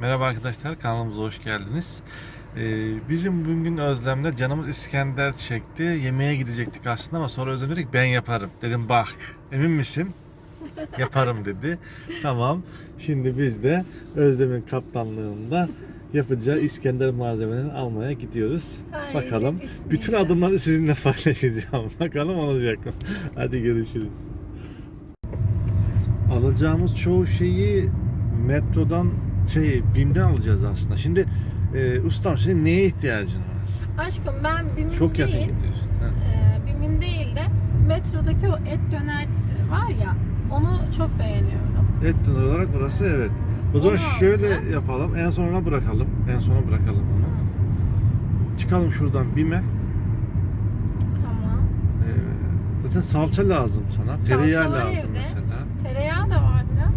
Merhaba arkadaşlar, kanalımıza hoş geldiniz. Ee, bizim bugün Özlem'le canımız İskender çekti. Yemeğe gidecektik aslında ama sonra Özlem dedi ki ben yaparım. Dedim bak, emin misin? Yaparım dedi. tamam. Şimdi biz de Özlem'in kaptanlığında yapacağı İskender malzemelerini almaya gidiyoruz. Haydi, Bakalım. bismillah. Bütün adımları sizinle paylaşacağım. Bakalım olacak mı? Hadi görüşürüz. Alacağımız çoğu şeyi metrodan şey BİM'den alacağız aslında. Şimdi e, ustam senin neye ihtiyacın var? Aşkım ben BİM'in Çok yakın değil, gidiyorsun. Ha. e, BİM'in değil de metrodaki o et döner var ya onu çok beğeniyorum. Et döner olarak orası evet. O zaman Onu şöyle alacağız. yapalım. En sonuna bırakalım. En sona bırakalım onu. Çıkalım şuradan BİM'e. Tamam. E, zaten salça lazım sana. Tereyağı lazım evde. mesela. Tereyağı da var biraz.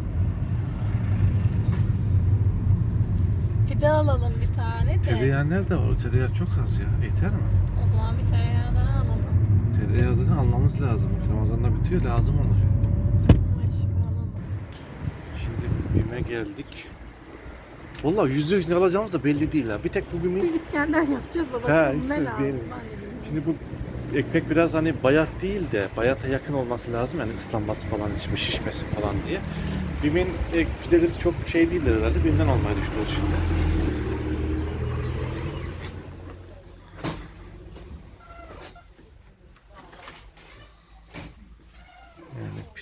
Pide alalım bir tane de. Tereyağı nerede var? O tereyağı çok az ya. Yeter mi? O zaman bir tereyağı daha alalım. Tereyağı zaten almamız lazım. Ramazan'da bitiyor. Lazım. Aşkım alalım. Şimdi BİM'e geldik. Vallahi yüzde yüz ne alacağımız da belli değil ha. Bir tek bu BİM'in... Bir İskender yapacağız da bakalım ne lazım. benim. De. Şimdi bu ekmek biraz hani bayat değil de bayata yakın olması lazım. Yani ıslanması falan, içme, şişmesi falan diye. BİM'in ek pideleri çok şey değiller herhalde. BİM'den almayı düşünüyoruz şimdi.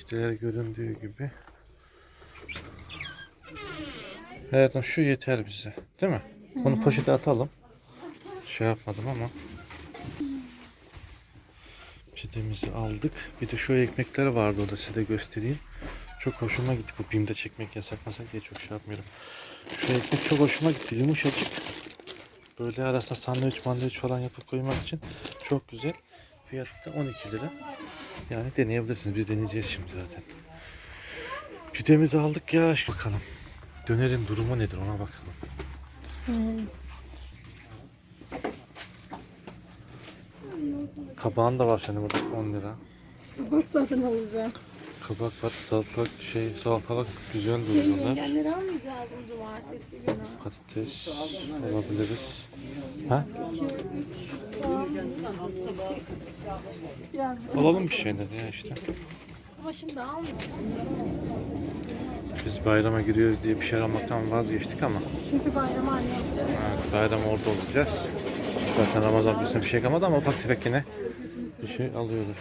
Pideler göründüğü gibi. Evet şu yeter bize. Değil mi? Bunu poşete atalım. Şey yapmadım ama. Pidemizi aldık. Bir de şu ekmekler vardı orada size de göstereyim. Çok hoşuma gitti. Bu BİM'de çekmek yasak masak diye çok şey yapmıyorum. Şu ekmek çok hoşuma gitti. Yumuşacık. Böyle arasına sandviç mandviç falan yapıp koymak için çok güzel. Fiyatı da 12 lira. Yani deneyebilirsiniz. Biz deneyeceğiz şimdi zaten. Pidemizi aldık ya. Bakalım. Dönerin durumu nedir ona bakalım. Kabağın da var senin burada 10 lira. Bak zaten alacağım. Kabak var, salatalık şey, salatalık güzel Şey duruyorlar. yengenleri almayacağız mı cumartesi günü? Patates alabiliriz. Ha? Biraz Alalım bir şeyler ya işte. ama şimdi almayacağım. Biz bayrama giriyoruz diye bir şey almaktan vazgeçtik ama Çünkü bayram anne yapacağız. evet, bayram orada olacağız. Zaten Ramazan bize bir şey kalmadı ama ufak tefek yine bir şey alıyoruz.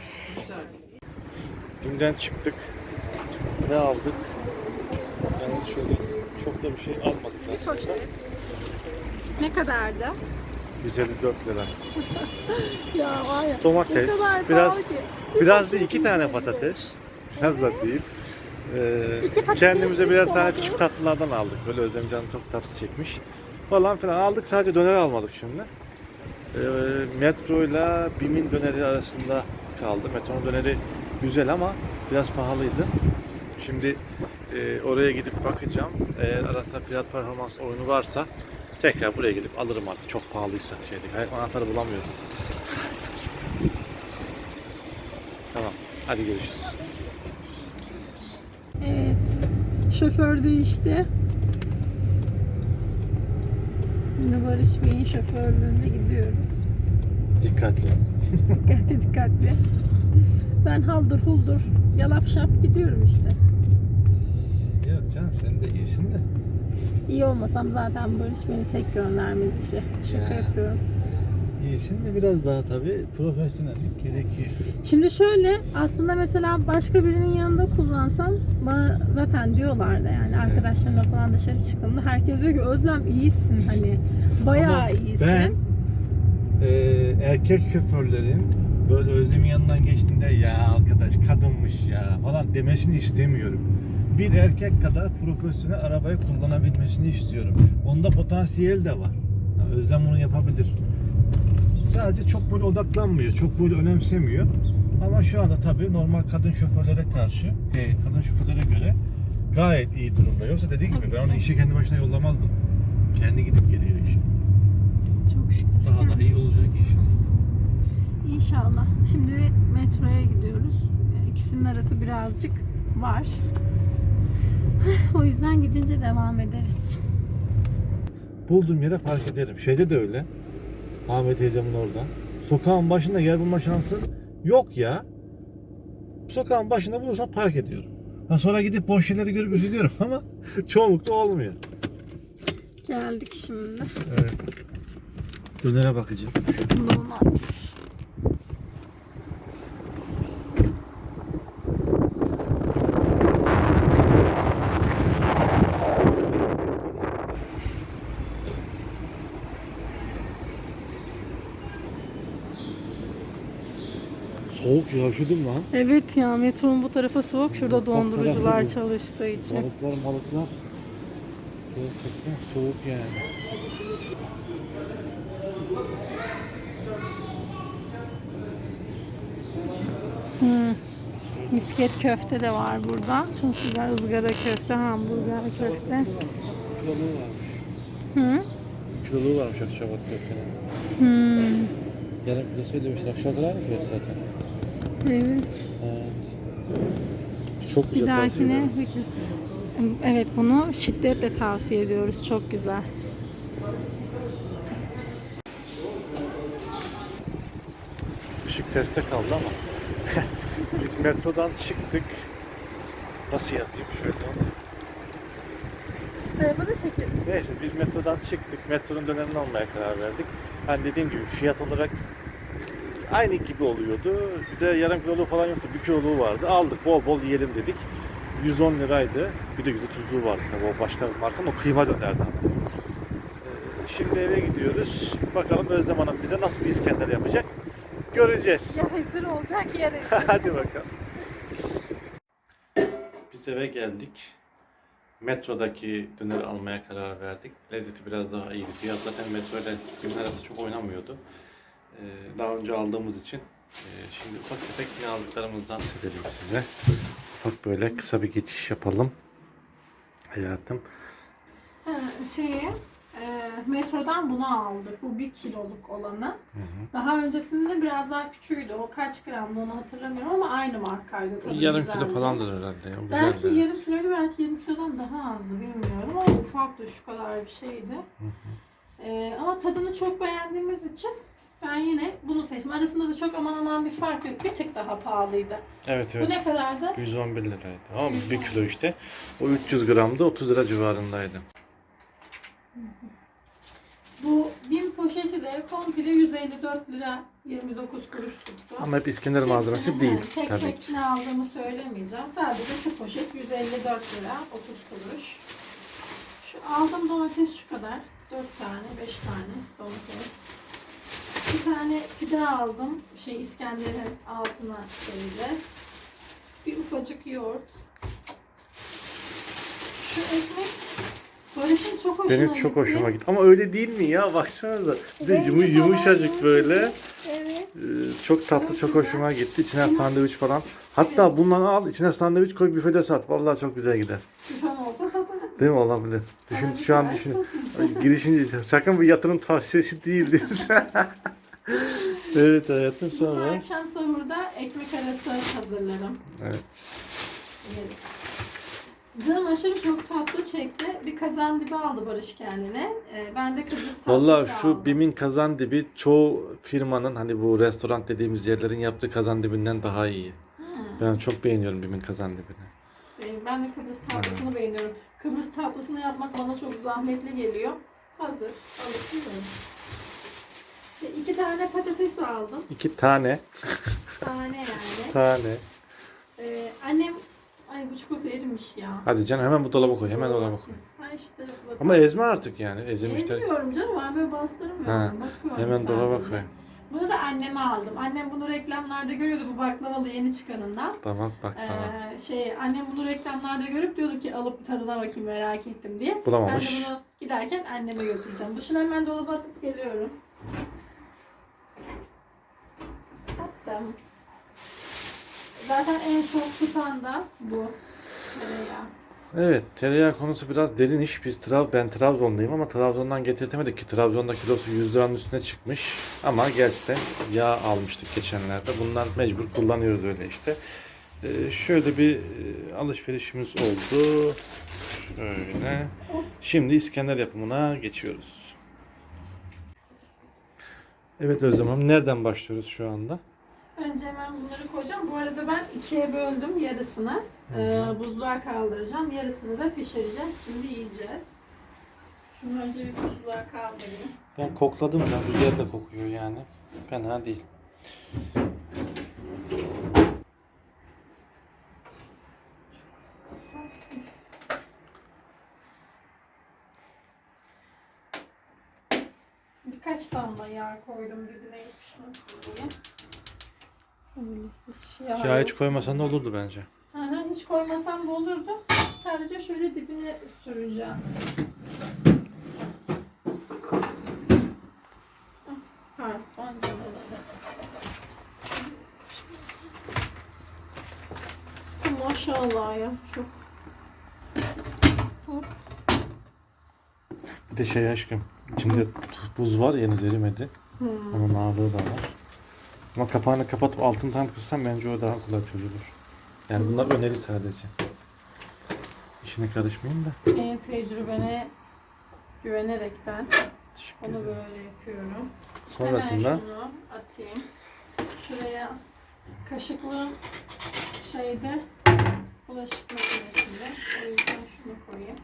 Dünden çıktık. Ne aldık? Yani şöyle çok da bir şey almadık Bir aslında. poşet. Ne kadardı? 154 lira. Ya var ya. Domates, Ne kadar biraz- pahalı ki. Biraz da iki tane patates. Biraz da değil. Ee, İki patates, kendimize üç birer tane domates. küçük tatlılardan aldık. Böyle Özlem canı çok tatlı çekmiş. Falan filan aldık. Sadece döner almadık şimdi. Ee, metro ile BİM'in döneri arasında kaldı. Metronun döneri güzel ama biraz pahalıydı. Şimdi e, oraya gidip bakacağım. Eğer arasında fiyat performans oyunu varsa tekrar buraya gelip alırım artık. Çok pahalıysa şeydik. Hayır, anahtarı bulamıyorum. Tamam. Hadi görüşürüz. Evet. Şoför değişti. Şimdi Barış Bey'in şoförlüğünde gidiyoruz. Dikkatli. Dikkatli dikkatli. Ben haldır huldur yalap şap gidiyorum işte. Yok canım sen de iyisin de. İyi olmasam zaten Barış beni tek göndermez işe. Şaka Ya. yapıyorum. İyisin de biraz daha tabii profesyonellik gerekiyor. Şimdi şöyle aslında mesela başka birinin yanında kullansam bana zaten diyorlar da yani arkadaşlarımla falan dışarı çıktığımda herkes diyor ki Özlem iyisin hani bayağı Ama iyisin. Ben e, erkek şoförlerin böyle Özlem'in yanından geçtiğinde ya arkadaş kadınmış ya falan demesini istemiyorum. Bir erkek kadar profesyonel arabayı kullanabilmesini istiyorum. Onda potansiyel de var. Ha, Özlem bunu yapabilir. Sadece çok böyle odaklanmıyor, çok böyle önemsemiyor. Ama şu anda tabii normal kadın şoförlere karşı, e, kadın şoförlere göre gayet iyi durumda. Yoksa dediğim gibi ben onu işe kendi başına yollamazdım. Kendi gidip geliyor işe. Çok şükür. Daha da iyi olacak inşallah. İnşallah. Şimdi metroya gidiyoruz. İkisinin arası birazcık var. O yüzden gidince devam ederiz. Bulduğum yere park ederim. Şeyde de öyle. Ahmet teyzemin orada. Sokağın başında yer bulma şansın yok ya. Sokağın başında bulursam park ediyorum. Ha sonra gidip boş yerleri görüp üzülüyorum ama çoğunlukla olmuyor. Geldik şimdi. Evet. Dönere bakacağım. Bunu Soğuk ya üşüdüm lan. Evet ya metronun bu tarafı soğuk. Şurada Bak, dondurucular tarafı bu. çalıştığı için. Balıklar balıklar. Gerçekten soğuk yani. Hmm. Misket köfte de var burada. Çok güzel ızgara köfte, hamburger köfte. Kiloluğu varmış. Hı? Kiloluğu varmış Akçabat köftenin. Hmm. Yarım kilo söylemişler. Akçabat aynı fiyat zaten. Evet. Evet. Çok Bir güzel tavsiye dahakine. Evet bunu şiddetle tavsiye ediyoruz. Çok güzel. Işık teste kaldı ama. Biz metrodan çıktık. Nasıl yapayım şöyle onu? Araba da çekelim. Neyse biz metrodan çıktık. Metronun dönemini almaya karar verdik. Hani dediğim gibi fiyat olarak aynı gibi oluyordu. Bir de yarım kiloluğu falan yoktu. Bir kiloluğu vardı. Aldık bol bol yiyelim dedik. 110 liraydı. Bir de 130'luğu vardı tabii o başka bir markanın o kıyma dönerdi ama. Ee, Şimdi eve gidiyoruz. Bakalım Özlem Hanım bize nasıl bir İskender yapacak. Göreceğiz. Ya hazır olacak yere. Hadi bakalım. Biz eve geldik. Metrodaki döneri almaya karar verdik. Lezzeti biraz daha iyiydi. Fiyat zaten metro ile gün arası çok oynamıyordu. Ee, daha önce aldığımız için e, şimdi ufak tefek ne aldıklarımızdan söyleyeyim size. Ufak böyle kısa bir geçiş yapalım. Hayatım. Ha, şeyi e, metrodan bunu aldık. Bu bir kiloluk olanı. Daha öncesinde biraz daha küçüğüydü. O kaç gramdı onu hatırlamıyorum ama aynı markaydı. Tadı Yarım güzeldi. kilo falandır herhalde. O Belki güzeldi. yarım kiloydu belki 20 kilodan daha azdı bilmiyorum ama ufaktı şu kadar bir şeydi. E, ama tadını çok beğendiğimiz için ben yine bunu seçtim. Arasında da çok aman aman bir fark yok. Bir tık daha pahalıydı. Evet Bu evet. ne kadardı? 111 liraydı. Ama bir kilo işte. O 300 gramda 30 lira civarındaydı. Bu bin poşeti de komple 154 lira 29 kuruş tuttu. Ama hep İskender malzemesi Hepsini, değil Tek tabii tek ki. ne aldığımı söylemeyeceğim. Sadece şu poşet 154 lira 30 kuruş. Şu aldım domates şu kadar. 4 tane 5 tane domates. Bir tane pide aldım. Şey İskender'in altına koyacağız. Bir ufacık yoğurt. Şu ekmek Barış'ın çok hoşuna Benim çok hoşuma gitti. Ama öyle değil mi ya? Baksanıza. Bir de Rengi yumu, falan yumuşacık böyle. Evet. Ee, Çok tatlı, Çok çok güzel. hoşuma gitti. İçine sandviç falan. Hatta bundan al, içine sandviç koy büfede sat. Vallahi çok güzel gider. Küfen olsa. Değil mi? Olabilir. Düşün, şu an tane düşün. satın. Girişin sakın bir yatırım tavsiyesi değildir. evet hayatım Bu sonra. akşam sahurda ekmek arası hazırlarım. Evet. Canım aşırı çok tatlı çekti. Bir kazan dibi aldı Barış kendine. Ee, ben de Kıbrıs tatlısı Vallahi şu aldım. Bim'in kazan dibi çoğu firmanın hani bu restoran dediğimiz yerlerin yaptığı kazan dibinden daha iyi. Hmm. Ben çok beğeniyorum Bim'in kazan dibini. Ben de Kıbrıs tatlısını beğeniyorum. Kıbrıs tatlısını yapmak bana çok zahmetli geliyor. Hazır. Alıp. İşte iki tane patates aldım. İki tane. Tane yani. Tane. Ee, annem Ay bu çikolata erimiş ya. Hadi canım hemen bu dolaba koy. Hemen dolaba koy. Ha işte. bak- Ama ezme artık yani. Ezilmişler. Ezmiyorum canım ben böyle bastırmıyorum. Ha, Bakıyorum Hemen dolaba koy. Bunu da anneme aldım. Annem bunu reklamlarda görüyordu bu baklavalı yeni çıkanından. Tamam bak tamam. Ee, şey annem bunu reklamlarda görüp diyordu ki alıp tadına bakayım merak ettim diye. Bulamamış. Ben de bunu giderken anneme götüreceğim. Duşunu hemen dolaba atıp geliyorum. Attım. Zaten en çok tutan da bu. Tereyağı. Evet tereyağı konusu biraz derin iş. Biz Trab ben Trabzonluyum ama Trabzon'dan getirtemedik ki Trabzon'da kilosu 100 liranın üstüne çıkmış. Ama gerçekten yağ almıştık geçenlerde. Bundan mecbur kullanıyoruz öyle işte. Ee, şöyle bir e, alışverişimiz oldu. Şöyle. Şimdi İskender yapımına geçiyoruz. Evet Özlem Hanım nereden başlıyoruz şu anda? Önce hemen bunları koyacağım. Bu arada ben ikiye böldüm yarısını. Ee, buzluğa kaldıracağım. Yarısını da pişireceğiz. Şimdi yiyeceğiz. Şunu önce bir buzluğa kaldırayım. Ben kokladım da güzel de kokuyor yani. Fena değil. Birkaç damla yağ koydum dibine yapışmasın diye. Öyle hiç yağ, Ya yok. hiç koymasan da olurdu bence. Hı hı, hiç koymasam da olurdu. Sadece şöyle dibine süreceğim. Ah, Pardon canım. Maşallah ya çok. Hop. Bir de şey aşkım. İçinde buz var henüz erimedi. Hmm. Onun ağırlığı da var. Ama kapağını kapatıp altını tam kırsan bence o daha kolay çözülür. Yani bunlar öneri sadece. İşine karışmayayım da. Senin tecrübene güvenerekten Teşekkür onu ederim. böyle yapıyorum. Sonrasında Hemen şunu atayım. Şuraya kaşıklığım şeyde bulaşık makinesinde. O yüzden şunu koyayım.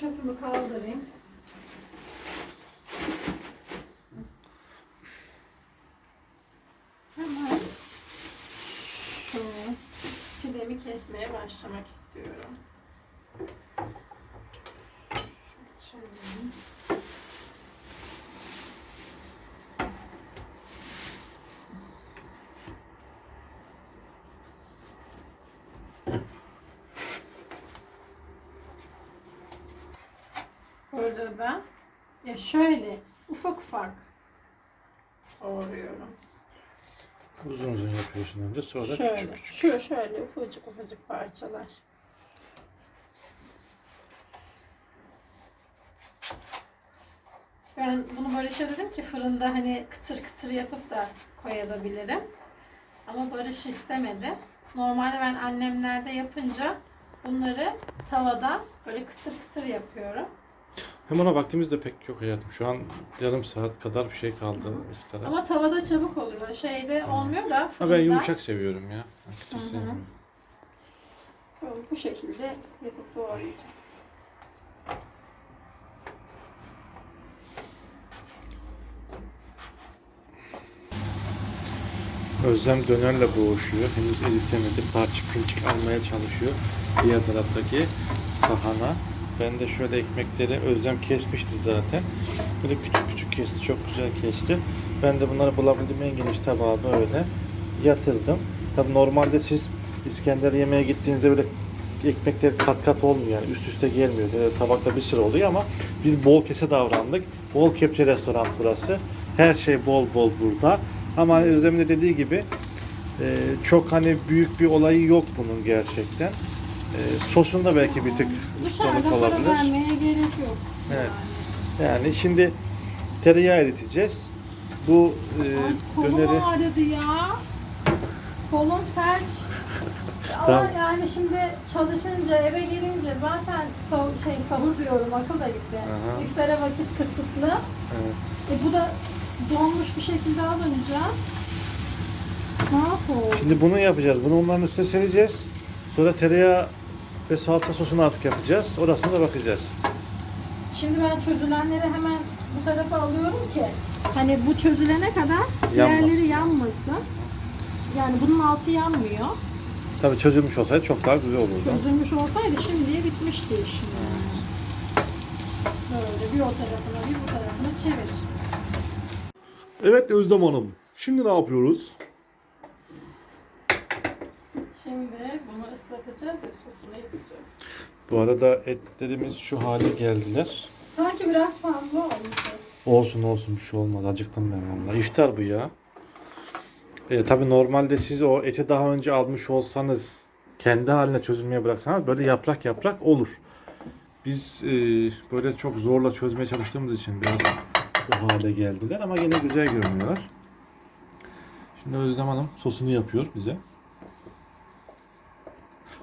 Çöpümü kaldırayım. Hemen şunu pidemi kesmeye başlamak istiyorum. Burada da ya şöyle ufak ufak doğruyorum. Uzun uzun yapıyorsun önce sonra şöyle, küçük küçük. Şu şöyle ufacık ufacık parçalar. Ben bunu Barış'a dedim ki fırında hani kıtır kıtır yapıp da koyabilirim. Ama Barış istemedi. Normalde ben annemlerde yapınca bunları tavada böyle kıtır kıtır yapıyorum. Hem ona vaktimiz de pek yok hayatım. Şu an yarım saat kadar bir şey kaldı iftara. Ama tavada çabuk oluyor. Şeyde olmuyor da Ha fırında. ben yumuşak seviyorum ya. Hı hı. sevmiyorum. Bu şekilde yapıp doğrayacağım. Özlem dönerle boğuşuyor. Henüz eritemedi. Parçık pinçik almaya çalışıyor. Diğer taraftaki sahana. Ben de şöyle ekmekleri Özlem kesmişti zaten. Böyle küçük küçük kesti. Çok güzel kesti. Ben de bunları bulabildiğim en geniş tabağa böyle yatırdım. Tabi normalde siz İskender yemeğe gittiğinizde böyle ekmekler kat kat olmuyor yani üst üste gelmiyor. Böyle tabakta bir sıra oluyor ama biz bol kese davrandık. Bol kepçe restoran burası. Her şey bol bol burada. Ama hani Özlem'in de dediği gibi e, çok hani büyük bir olayı yok bunun gerçekten. E, sosunda belki bir tık Dışarıda ustalık para olabilir. vermeye gerek yok. Evet. Yani şimdi tereyağı eriteceğiz. Bu e, Ay, kolum döneri ağrıdı ya. Kolum felç. Ama Tamam. yani şimdi çalışınca eve gelince zaten sah- şey sahur diyorum akıl da gitti. Aha. İftara vakit kısıtlı. Evet. E bu da donmuş bir şekilde alınca ne yapalım? Şimdi bunu yapacağız. Bunu onların üstüne sereceğiz. Sonra tereyağı ve salça sosunu artık yapacağız. Orasına da bakacağız. Şimdi ben çözülenleri hemen bu tarafa alıyorum ki hani bu çözülene kadar diğerleri yanmasın. Yani bunun altı yanmıyor. Tabii çözülmüş olsaydı çok daha güzel olurdu. Çözülmüş olsaydı şimdiye bitmişti iş. Böyle bir o tarafına bir bu tarafına çevir. Evet Özlem Hanım. Şimdi ne yapıyoruz? Şimdi bunu ıslatacağız ve Bu arada etlerimiz şu hale geldiler. Sanki biraz fazla olmuş. Olsun olsun bir şey olmaz. Acıktım ben vallahi. İftar bu ya. E, tabii normalde siz o eti daha önce almış olsanız kendi haline çözülmeye bıraksanız böyle yaprak yaprak olur. Biz e, böyle çok zorla çözmeye çalıştığımız için biraz bu hale geldiler ama yine güzel görünüyorlar. Şimdi Özlem Hanım sosunu yapıyor bize.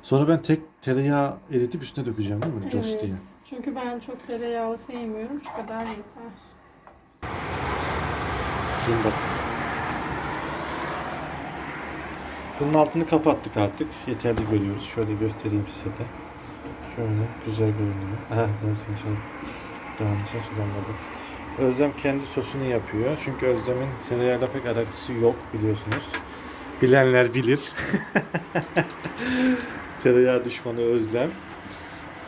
Sonra ben tek tereyağı eritip üstüne dökeceğim değil mi? Coş diye. Çünkü ben çok tereyağlı sevmiyorum. Şu kadar yeter. Batı. Bunun altını kapattık artık. Yeterli görüyoruz. Şöyle göstereyim size de. Şöyle güzel görünüyor. Evet, evet. Yanlışa sulanmadı. Özlem kendi sosunu yapıyor. Çünkü Özlem'in tereyağıyla pek alakası yok biliyorsunuz. Bilenler bilir. Tereyağı düşmanı Özlem.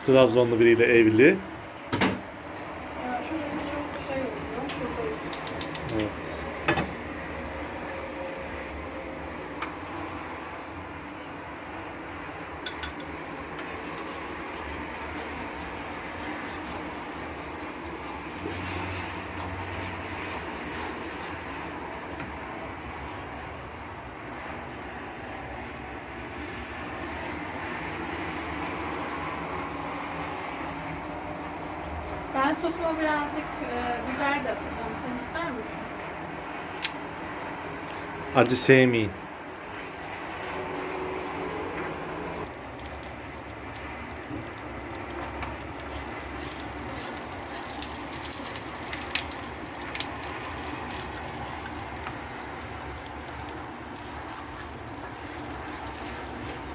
Trabzonlu biriyle evli. Ya şurası çok şey oluyor. Şurada Evet. Sosuma birazcık e, biber de atacağım. Sen ister misin? Acı sevmeyin.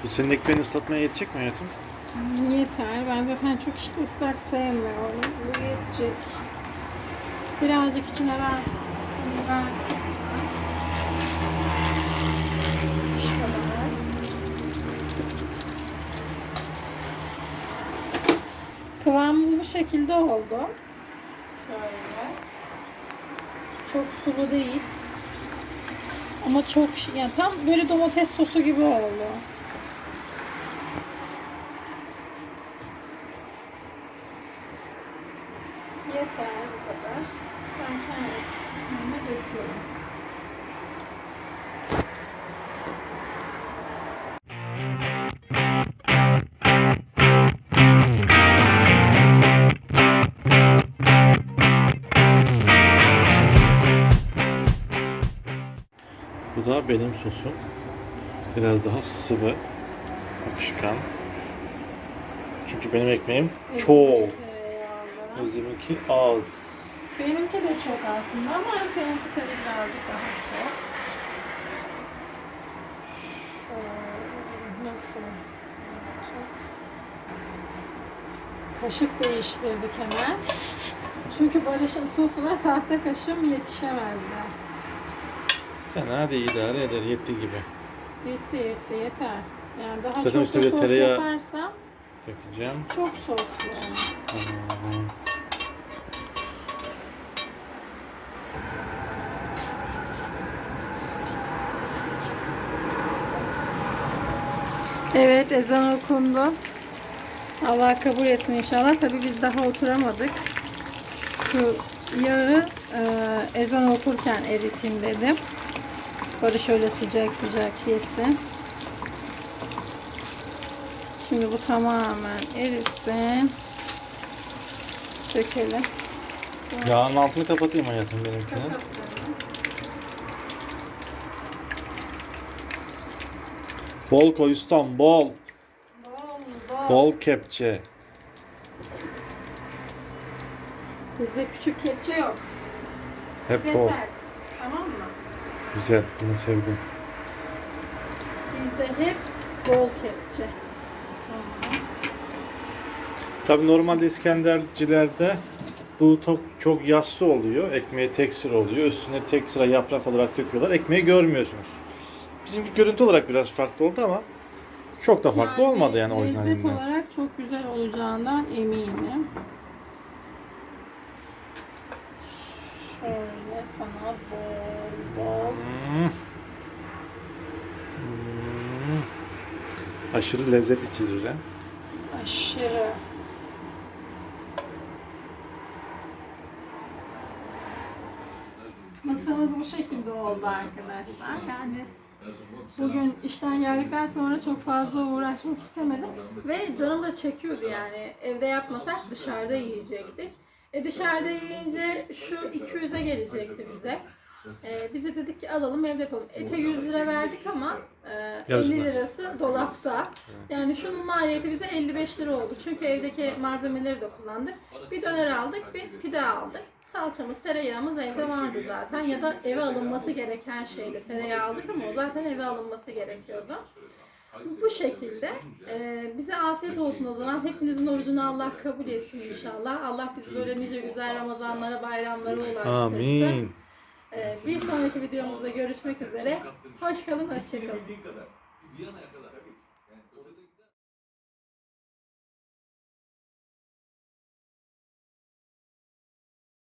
Senin ekmeğini ıslatmaya yetecek mi hayatım? Yeter. Ben zaten çok işte ıslak sevmiyorum. Bu yetecek. Birazcık içine biber Şu kadar. Kıvamı bu şekilde oldu. Şöyle. Çok sulu değil. Ama çok yani tam böyle domates sosu gibi oldu. Bu da benim sosum. Biraz daha sıvı, akışkan. Çünkü benim ekmeğim çok. Tereyağlı. Özlem'inki az. Benimki de çok aslında ama seninki tabii birazcık daha çok. Şöyle nasıl yapacağız? Kaşık değiştirdik hemen. Çünkü Barış'ın sosuna tahta kaşığım yetişemezdi. Fena değil, idare eder, yetti gibi. Yetti yetti yeter. Yani daha Zaten çok işte da sos tereyağı- yaparsam Dökeceğim. çok soslu. yani. Tamam. Evet ezan okundu. Allah kabul etsin inşallah. Tabii biz daha oturamadık. Şu yağı e, ezan okurken eriteyim dedim. Böyle şöyle sıcak sıcak yesin. Şimdi bu tamamen erisin. Dökelim. Yağın altını kapatayım hayatım benimkinin. Bol koy ustam, bol. Bol bol. Bol kepçe. Bizde küçük kepçe yok. Hep Bize bol. ters. Güzel, bunu sevdim. Bizde hep bol kepçe. Tamam. Tabii normalde İskendercilerde bu çok, çok yassı oluyor. Ekmeği tek sıra oluyor. Üstüne tek sıra yaprak olarak döküyorlar. Ekmeği görmüyorsunuz. Bizimki görüntü olarak biraz farklı oldu ama çok da farklı olmadı yani Lezzet orijinalinden. olarak çok güzel olacağından eminim. Şöyle sana bol. Hmm. Aşırı lezzet içerir ha. Aşırı. Masamız bu şekilde oldu arkadaşlar. Yani bugün işten geldikten sonra çok fazla uğraşmak istemedim. Ve canım da çekiyordu yani. Evde yapmasak dışarıda yiyecektik. E dışarıda yiyince şu 200'e gelecekti bize. Ee, biz de dedik ki alalım evde yapalım. Ete 100 lira verdik ama e, Yarısına. 50 lirası dolapta. Yani şunun maliyeti bize 55 lira oldu. Çünkü evdeki malzemeleri de kullandık. Bir döner aldık, bir pide aldık. Salçamız, tereyağımız evde vardı zaten. Ya da eve alınması gereken şeydi. Tereyağı aldık ama o zaten eve alınması gerekiyordu. Bu şekilde. Ee, bize afiyet olsun o zaman. Hepinizin orucunu Allah kabul etsin inşallah. Allah bizi böyle nice güzel Ramazanlara, bayramlara ulaştırsın. Amin. Ee, bir sonraki videomuzda görüşmek üzere. Hoş kalın, hoşça kalın.